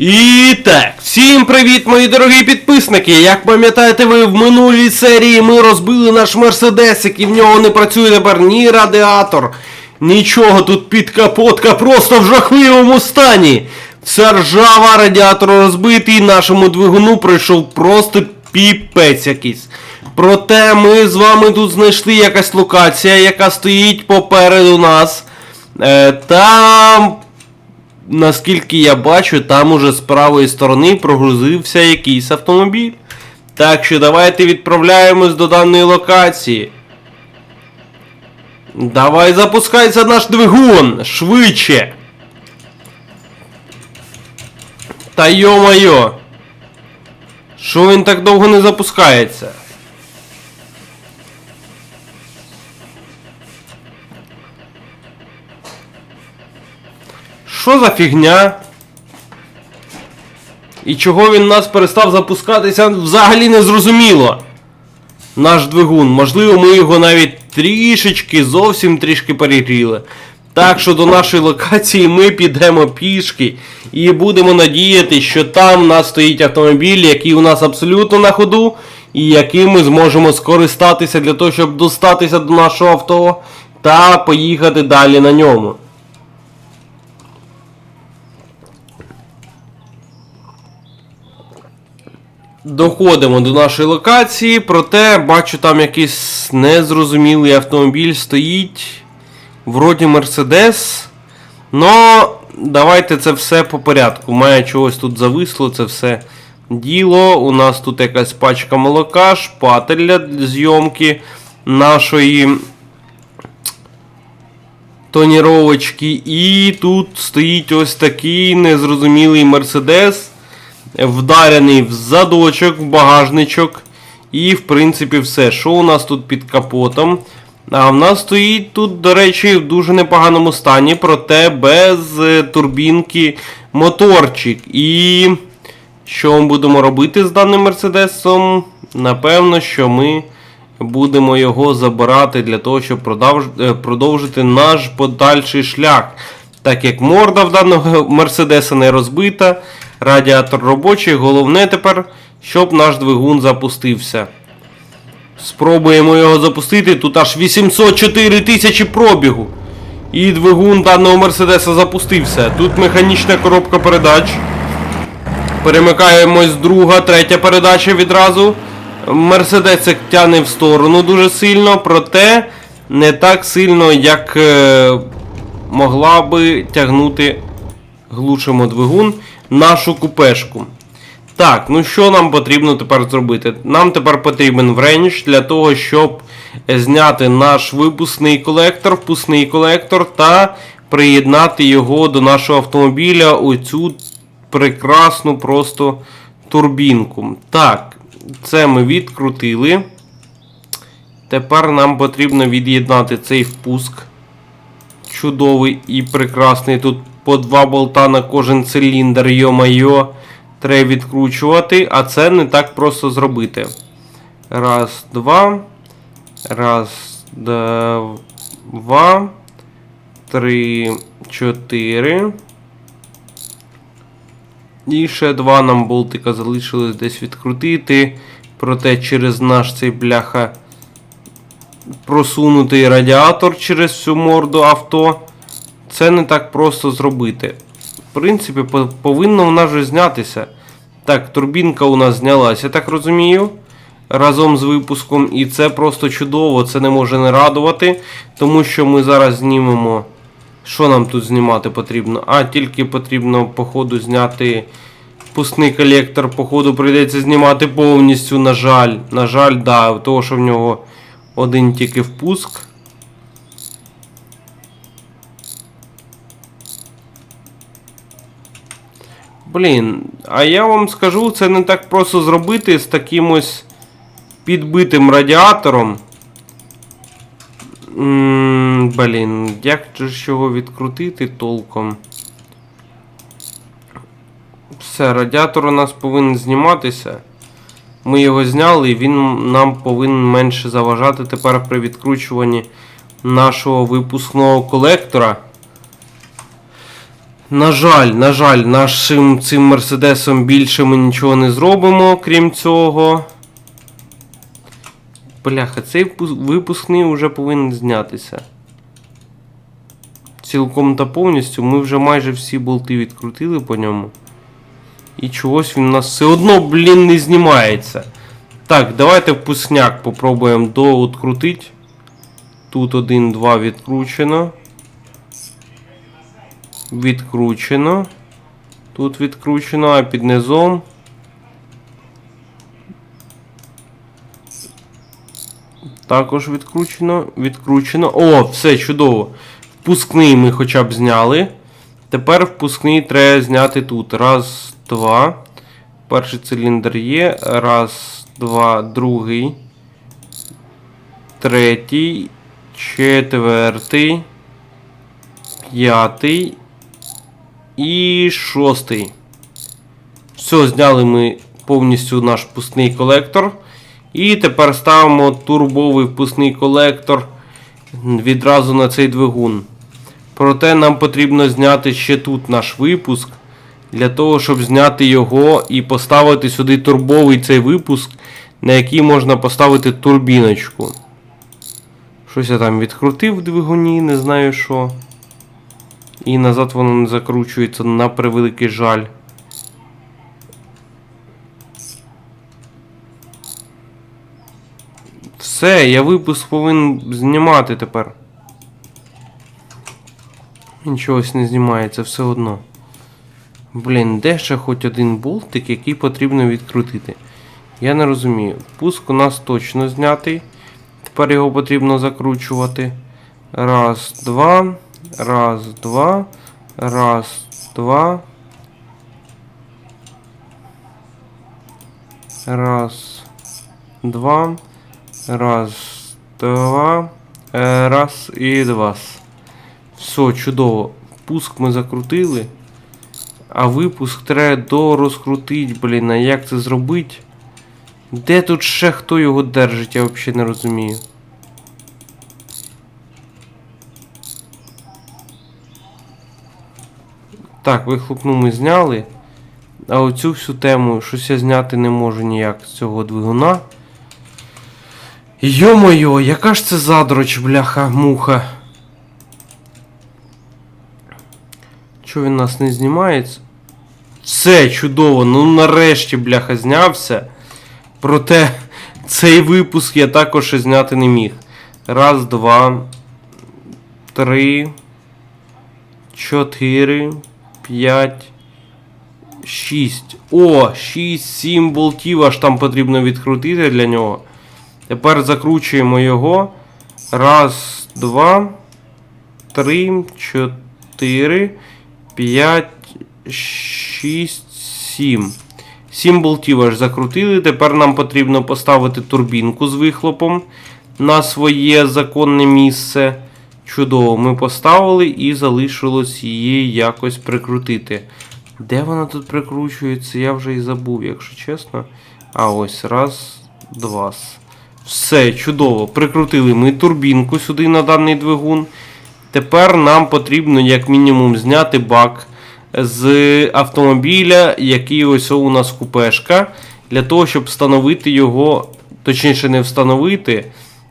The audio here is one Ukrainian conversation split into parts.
І так, всім привіт, мої дорогі підписники! Як пам'ятаєте ви, в минулій серії ми розбили наш мерседесик і в нього не працює тепер ні радіатор, нічого тут підкапотка просто в жахливому стані. Вся ржава радіатор розбитий, нашому двигуну пройшов просто піпець якийсь. Проте ми з вами тут знайшли якась локація, яка стоїть попереду нас. Е, там наскільки я бачу, там уже з правої сторони прогрузився якийсь автомобіль. Так що давайте відправляємось до даної локації. Давай запускайся наш двигун швидше. Та йо-майо. Що він так довго не запускається? Що за фігня? І чого він нас перестав запускатися, взагалі не зрозуміло. Наш двигун. Можливо, ми його навіть трішечки, зовсім трішки перегріли. Так що до нашої локації ми підемо пішки і будемо надіяти, що там у нас стоїть автомобіль, який у нас абсолютно на ходу, і яким ми зможемо скористатися для того, щоб достатися до нашого авто та поїхати далі на ньому. Доходимо до нашої локації, проте бачу там якийсь незрозумілий автомобіль стоїть. Вроді Мерседес. Но давайте це все по порядку. Має чогось тут зависло, це все діло. У нас тут якась пачка молока, шпатель для зйомки нашої тоніровочки. І тут стоїть ось такий незрозумілий Мерседес вдарений в задочок, в багажничок. І, в принципі, все. Що у нас тут під капотом? А в нас стоїть тут, до речі, в дуже непоганому стані, проте без е, турбінки моторчик. І що ми будемо робити з даним мерседесом? Напевно, що ми будемо його забирати для того, щоб е, продовжити наш подальший шлях. Так як морда в даного мерседеса не розбита, радіатор робочий, головне тепер, щоб наш двигун запустився. Спробуємо його запустити. Тут аж 804 тисячі пробігу. І двигун даного мерседеса запустився. Тут механічна коробка передач. Перемикаємось друга, третя передача відразу. Мерседесик тяне в сторону дуже сильно, проте не так сильно, як е, могла би тягнути глушимо двигун нашу купешку. Так, ну що нам потрібно тепер зробити? Нам тепер потрібен вренч для того, щоб зняти наш випускний колектор, впускний колектор та приєднати його до нашого автомобіля у цю прекрасну просто турбінку. Так, це ми відкрутили. Тепер нам потрібно від'єднати цей впуск. Чудовий і прекрасний. Тут по два болта на кожен циліндр, йо-майо. Треба відкручувати, а це не так просто зробити. Раз, два. Раз, два. Три, чотири. І ще два нам болтика залишилось десь відкрутити. Проте через наш цей бляха просунутий радіатор через всю морду авто. Це не так просто зробити. В принципі, по- повинно вона вже знятися. Так, турбінка у нас знялася, я так розумію. Разом з випуском. І це просто чудово, це не може не радувати. Тому що ми зараз знімемо. Що нам тут знімати потрібно? А, тільки потрібно, походу, зняти впускний колектор. Походу, прийдеться знімати повністю, на жаль. На жаль, да, того, що в нього один тільки впуск. Блін, а я вам скажу, це не так просто зробити з таким ось підбитим радіатором. Блін, як ж його відкрутити толком? Все, радіатор у нас повинен зніматися. Ми його зняли і він нам повинен менше заважати тепер при відкручуванні нашого випускного колектора. На жаль, на жаль, нашим цим мерседесом більше ми нічого не зробимо, крім цього. Бляха, цей випускний вже повинен знятися. Цілком та повністю ми вже майже всі болти відкрутили по ньому. І чогось він у нас все одно, блін, не знімається. Так, давайте впускняк попробуємо дооткрутити. Тут один, два відкручено. Відкручено. Тут відкручено, а під низом. Також відкручено, відкручено. О, все чудово. Впускний ми хоча б зняли. Тепер впускний треба зняти тут. Раз, два. Перший циліндр є. Раз, два, другий. Третій. Четвертий. П'ятий. І шостий. Все, зняли ми повністю наш впускний колектор. І тепер ставимо турбовий впускний колектор відразу на цей двигун. Проте нам потрібно зняти ще тут наш випуск. Для того, щоб зняти його і поставити сюди турбовий цей випуск, на який можна поставити турбіночку. Щось я там відкрутив в двигуні, не знаю що. І назад воно не закручується на превеликий жаль. Все, я випуск повинен знімати тепер. Нічогось не знімається все одно. Блін, де ще хоч один болтик, який потрібно відкрутити? Я не розумію. Пуск у нас точно знятий. Тепер його потрібно закручувати. Раз, два. Раз, два. Раз, два. Раз, два. Раз, два. Е, Раз і два. Все, чудово. Пуск ми закрутили. А випуск треба дорозкрутити, блін, а як це зробити? Де тут ще хто його держить, я взагалі не розумію. Так, вихлопну ми зняли. А оцю всю тему щось я зняти не можу ніяк з цього двигуна. Йо-моє, яка ж це задроч, бляха, муха. Чого він нас не знімається? Все чудово, ну нарешті, бляха, знявся. Проте цей випуск я також зняти не міг. Раз, два, три, чотири, п'ять, шість. О, шість, сім болтів аж там потрібно відкрутити для нього. Тепер закручуємо його. Раз, два, три, чотири, п'ять, шість, сім. Сім болтів аж закрутили. Тепер нам потрібно поставити турбінку з вихлопом на своє законне місце. Чудово, ми поставили і залишилось її якось прикрутити. Де вона тут прикручується? Я вже і забув, якщо чесно. А ось раз, два. Все, чудово. Прикрутили ми турбінку сюди на даний двигун. Тепер нам потрібно, як мінімум, зняти бак з автомобіля, який ось у нас купешка, для того, щоб встановити його, точніше, не встановити,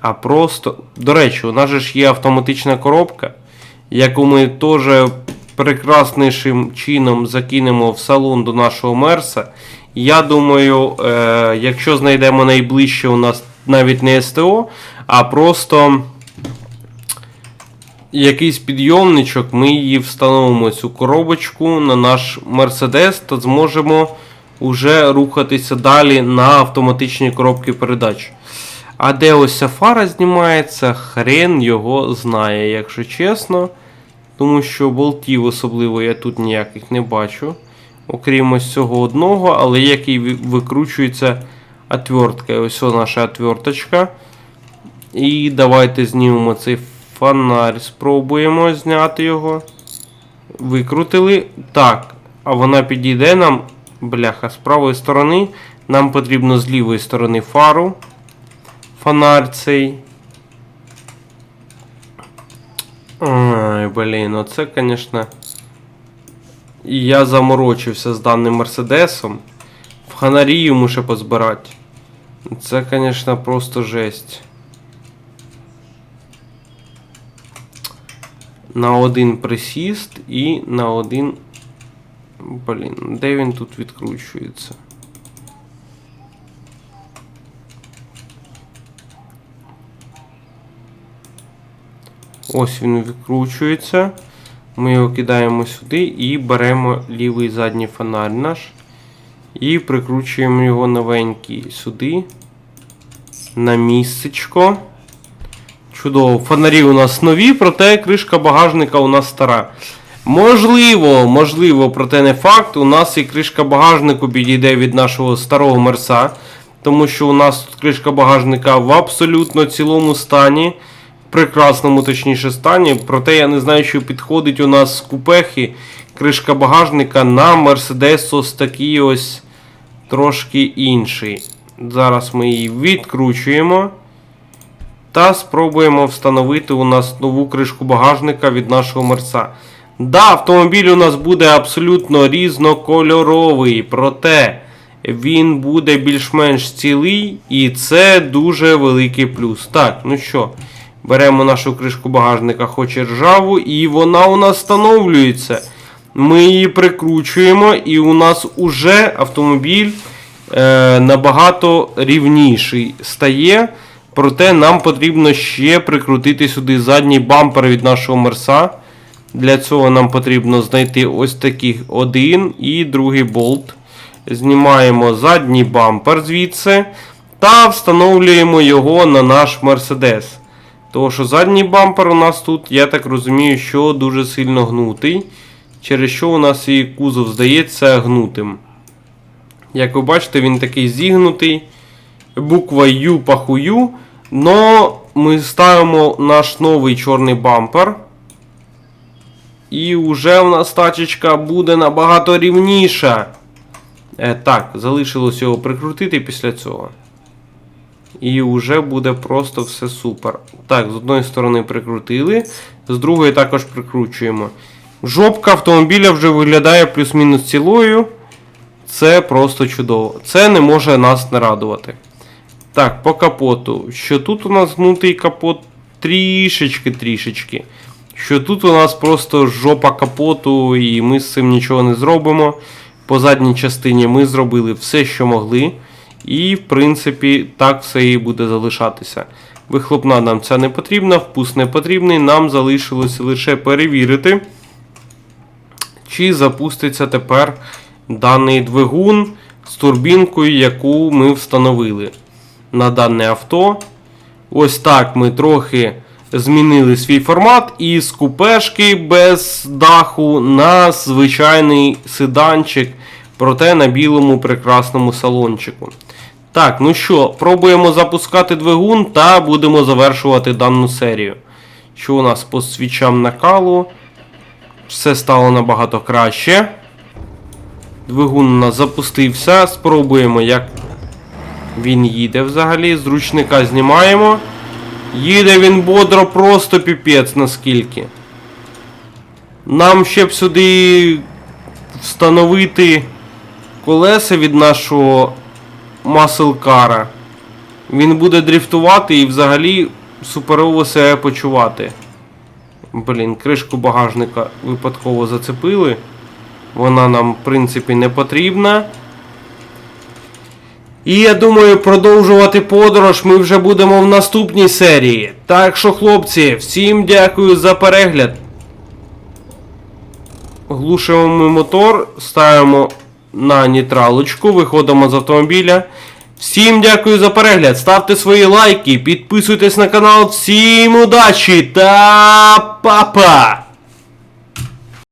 а просто. До речі, у нас же ж є автоматична коробка, яку ми теж прекраснішим чином закинемо в салон до нашого мерса. Я думаю, е, якщо знайдемо найближче у нас навіть не СТО, а просто якийсь підйомничок, ми її встановимо цю коробочку на наш Мерседес та зможемо вже рухатися далі на автоматичні коробки передач. А де ось ця фара знімається, хрен його знає, якщо чесно. Тому що болтів особливо я тут ніяких не бачу. Окрім ось цього одного, але який викручується отвертка. Ось наша отверточка. І давайте знімемо цей фонарь, спробуємо зняти його. Викрутили. Так, а вона підійде нам. Бляха, з правої сторони. Нам потрібно з лівої сторони фару. Фонарь цей. Ай, блін, оце, звісно. І я заморочився з даним Мерседесом. В ханарі йому ще позбирати. Це, звісно, просто жесть. На один присіст і на один. Блін, де він тут відкручується? Ось він відкручується. Ми його кидаємо сюди і беремо лівий задній фонарь наш. І прикручуємо його новенький сюди. На місцечко. Чудово. Фонарі у нас нові, проте кришка багажника у нас стара. Можливо, можливо, проте не факт. У нас і кришка багажнику підійде від нашого старого мерса. Тому що у нас тут кришка багажника в абсолютно цілому стані. Прекрасному, точніше, стані. Проте я не знаю, що підходить у нас з купехи кришка багажника на Mercedes такий ось трошки інший. Зараз ми її відкручуємо. Та спробуємо встановити у нас нову кришку багажника від нашого мерса. Да, автомобіль у нас буде абсолютно різнокольоровий, проте він буде більш-менш цілий, і це дуже великий плюс. Так, ну що, беремо нашу кришку багажника, хоч і ржаву, і вона у нас встановлюється. Ми її прикручуємо, і у нас уже автомобіль е, набагато рівніший стає. Проте нам потрібно ще прикрутити сюди задній бампер від нашого мерса. Для цього нам потрібно знайти ось такий один і другий болт. Знімаємо задній бампер звідси та встановлюємо його на наш Мерседес. Тому що задній бампер у нас тут, я так розумію, що дуже сильно гнутий. Через що у нас і кузов здається гнутим. Як ви бачите, він такий зігнутий. Буква Ю пахую. Но ми ставимо наш новий чорний бампер. І вже в нас тачечка буде набагато рівніша. Е, так, залишилось його прикрутити після цього. І вже буде просто все супер. Так, з одної сторони прикрутили, з другої також прикручуємо. Жопка автомобіля вже виглядає плюс-мінус цілою. Це просто чудово. Це не може нас не радувати. Так, по капоту. Що тут у нас гнутий капот трішечки-трішечки. Що тут у нас просто жопа капоту, і ми з цим нічого не зробимо. По задній частині ми зробили все, що могли. І, в принципі, так все і буде залишатися. Вихлопна нам ця не потрібна, впуск не потрібний. Нам залишилося лише перевірити, чи запуститься тепер даний двигун з турбінкою, яку ми встановили на дане авто. Ось так ми трохи змінили свій формат із купешки без даху на звичайний седанчик, проте на білому прекрасному салончику. Так, ну що, пробуємо запускати двигун та будемо завершувати дану серію. Що у нас по свічам накалу? Все стало набагато краще. Двигун у нас запустився. Спробуємо, як він їде взагалі. З ручника знімаємо. Їде він бодро, просто піпець наскільки. Нам ще б сюди встановити колеса від нашого маселкара. Він буде дрифтувати і взагалі суперово себе почувати. Блін, кришку багажника випадково зацепили. Вона нам, в принципі, не потрібна. І я думаю, продовжувати подорож ми вже будемо в наступній серії. Так що, хлопці, всім дякую за перегляд. Глушимо мотор, ставимо на нейтралочку, виходимо з автомобіля. Всім дякую за перегляд. Ставте свої лайки, підписуйтесь на канал. Всім удачі та па-па!